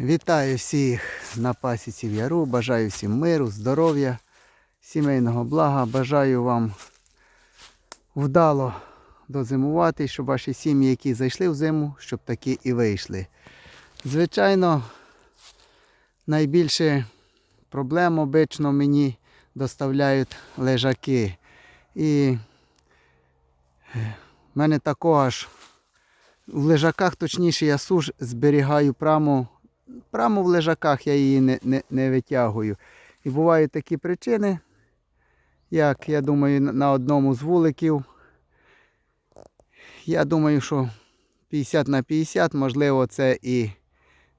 Вітаю всіх на пасіці в Яру. Бажаю всім миру, здоров'я, сімейного блага. Бажаю вам вдало дозимувати, щоб ваші сім'ї, які зайшли в зиму, щоб такі і вийшли. Звичайно, найбільше проблем обично мені доставляють лежаки. І в мене такого ж в лежаках, точніше, я суш зберігаю прямо, прямо в лежаках, я її не, не, не витягую. І бувають такі причини, як я думаю, на- одному з вуликів. Я думаю, що 50 на 50, можливо, це і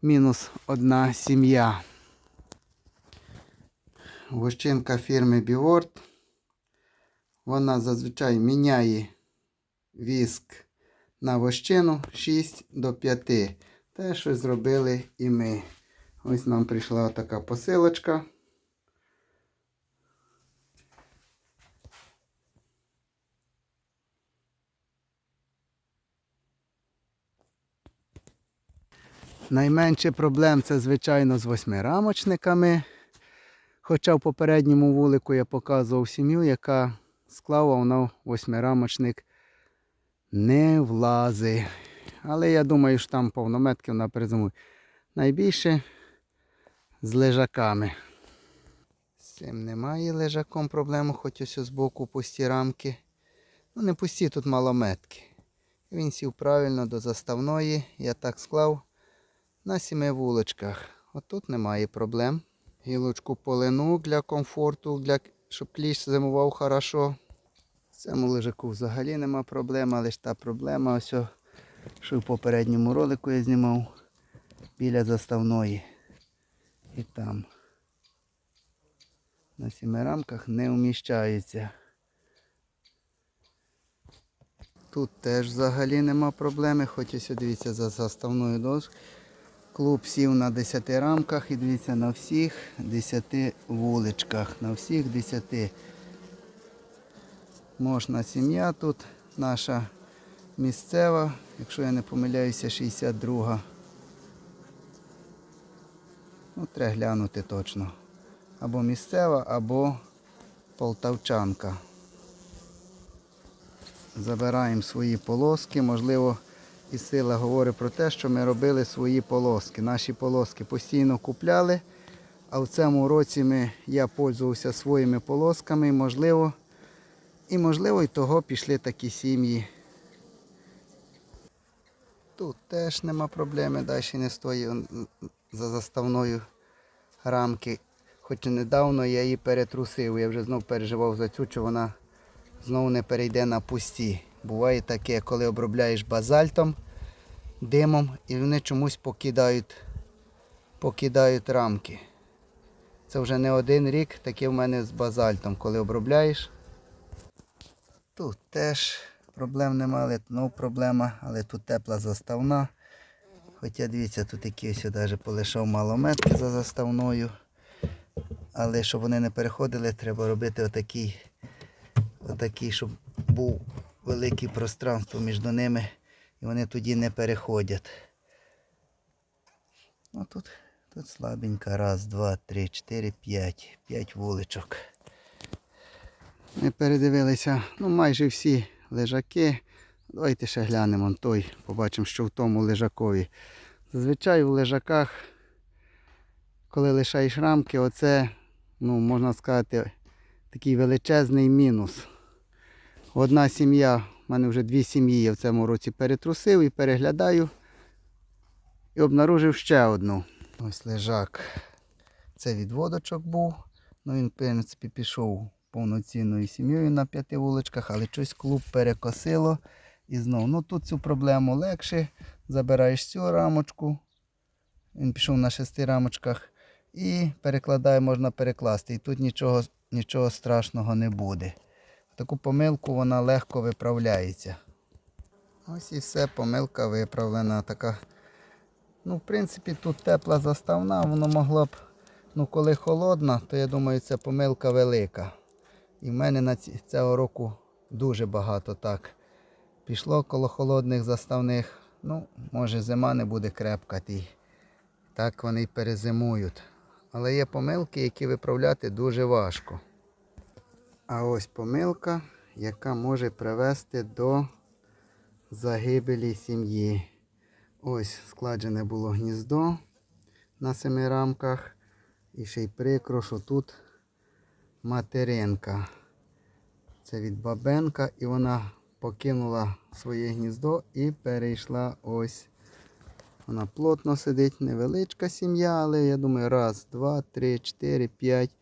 мінус одна сім'я. Вощинка фірми Біворд. Вона зазвичай міняє віск на вощину 6 до 5. Те, що зробили і ми. Ось нам прийшла така посилочка. Найменше проблем це, звичайно, з восьмирамочниками. Хоча в попередньому вулику я показував сім'ю, яка склала вона восьмирамочник не влазить. Але я думаю, що там повнометків на перезиму. Найбільше з лежаками. З цим немає лежаком проблем, хоч ось з боку пусті рамки. Ну не пусті, тут малометки. Він сів правильно до заставної, я так склав на сіми вуличках. От тут немає проблем. Гілочку полину для комфорту, для... щоб кліщ зимував хорошо. В цьому лежаку взагалі нема проблем, але ж та проблема, ось, що в попередньому ролику я знімав біля заставної. І там. На сіми рамках не вміщається. Тут теж взагалі нема проблеми, хоч ось дивіться за заставною доскою. Клуб сів на 10 рамках і дивіться на всіх 10 вуличках. На всіх 10. Можна сім'я тут наша місцева, якщо я не помиляюся, 62. Ну, треба глянути точно. Або місцева, або полтавчанка. Забираємо свої полоски. Можливо, і сила говорить про те, що ми робили свої полоски. Наші полоски постійно купляли, а в цьому році ми, я пользувався своїми полосками, можливо, і можливо і того пішли такі сім'ї. Тут теж нема проблеми, далі не стоїть за заставною рамки. Хоч недавно я її перетрусив, я вже знов переживав за цю, що вона знову не перейде на пусті. Буває таке, коли обробляєш базальтом, димом, і вони чомусь покидають, покидають рамки. Це вже не один рік, таке в мене з базальтом, коли обробляєш. Тут теж проблем немає, але ну, проблема, але тут тепла заставна. Хоча дивіться, тут якийсь навіть полишав малометки за заставною. Але щоб вони не переходили, треба робити отакий, отакий, щоб був велике пространство між ними і вони тоді не переходять. Ну тут, тут слабенько. Раз, два, три, чотири, п'ять. П'ять вуличок. Ми передивилися ну, майже всі лежаки. Давайте ще глянемо той, побачимо, що в тому лежакові. Зазвичай в лежаках, коли лишаєш рамки, оце, ну, можна сказати, такий величезний мінус. Одна сім'я, в мене вже дві сім'ї я в цьому році перетрусив і переглядаю. І обнаружив ще одну. Ось лежак. Це відводочок був. Ну він, в принципі, пішов повноцінною сім'єю на п'яти вуличках, але щось клуб перекосило. І знову. Ну тут цю проблему легше. Забираєш цю рамочку. Він пішов на шести рамочках. І перекладає, можна перекласти. І тут нічого, нічого страшного не буде. Таку помилку вона легко виправляється. Ось і все, помилка виправлена. Така. Ну, в принципі, тут тепла заставна, воно могло б, ну коли холодна, то я думаю, це помилка велика. І в мене на цього року дуже багато так. Пішло коло холодних заставних. Ну, може зима не буде крепка, ті, Так вони й перезимують. Але є помилки, які виправляти дуже важко. А ось помилка, яка може привести до загибелі сім'ї. Ось складене було гніздо на семи рамках. І ще й прикро, що тут материнка. Це від бабенка, і вона покинула своє гніздо і перейшла ось. Вона плотно сидить, невеличка сім'я, але я думаю, раз, два, три, чотири, п'ять.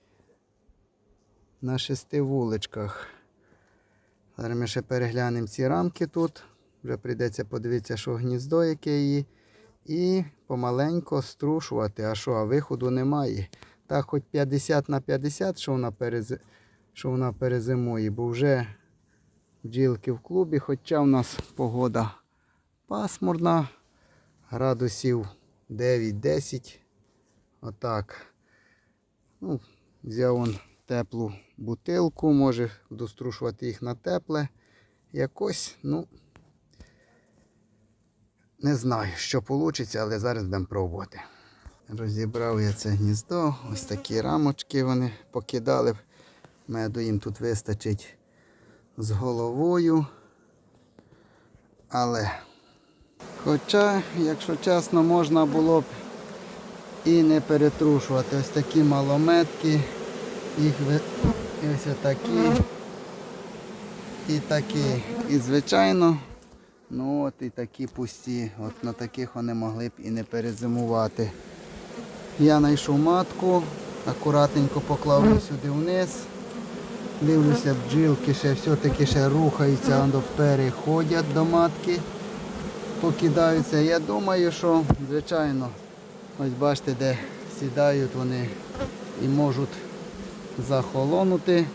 На шести вуличках. Зараз ми ще переглянемо ці рамки тут. Вже прийдеться подивитися, що гніздо яке її. І помаленько струшувати. А що, а виходу немає. Так, хоч 50 на 50, що вона, перез... що вона перезимує, бо вже бджілки в клубі, хоча в нас погода пасмурна, градусів 9-10. Отак. Ну, взяв он теплу бутилку, може дострушувати їх на тепле. Якось, ну, не знаю, що вийде, але зараз будемо пробувати. Розібрав я це гніздо, ось такі рамочки вони покидали. Меду їм тут вистачить з головою. Але, хоча, якщо чесно, можна було б і не перетрушувати. Ось такі малометки, їх ви... ось такі. І такі. І звичайно, ну от і такі пусті. От на таких вони могли б і не перезимувати. Я знайшов матку, акуратненько поклав її сюди вниз. Дивлюся, бджілки ще все-таки ще рухаються, переходять до матки, покидаються. Я думаю, що, звичайно, ось бачите, де сідають вони і можуть захолонути.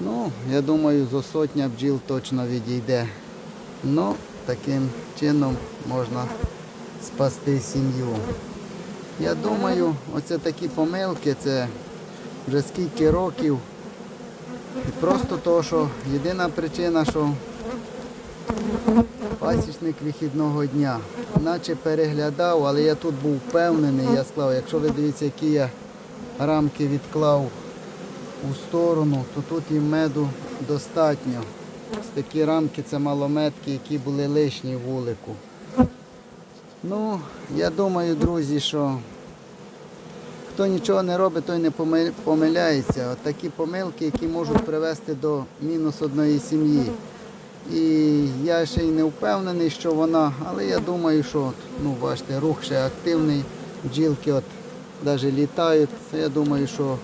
Ну, я думаю, зо сотня бджіл точно відійде. Ну, таким чином можна спасти сім'ю. Я думаю, оце такі помилки, це вже скільки років. І просто то, що єдина причина, що пасічник вихідного дня, наче переглядав, але я тут був впевнений, я сказав, якщо ви дивіться, які я рамки відклав у сторону, то тут і меду достатньо. Ось такі рамки це малометки, які були лишні в вулику. Ну, я думаю, друзі, що хто нічого не робить, той не помиляється. От такі помилки, які можуть привести до мінус одної сім'ї. І я ще й не впевнений, що вона, але я думаю, що от, ну, бачите, рух ще активний, бджілки от навіть літають. Я думаю, що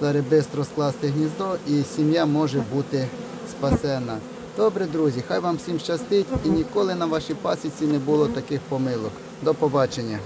зараз швидко скласти гніздо і сім'я може бути спасена. Добре, друзі, хай вам всім щастить і ніколи на вашій пасіці не було таких помилок. До побачення.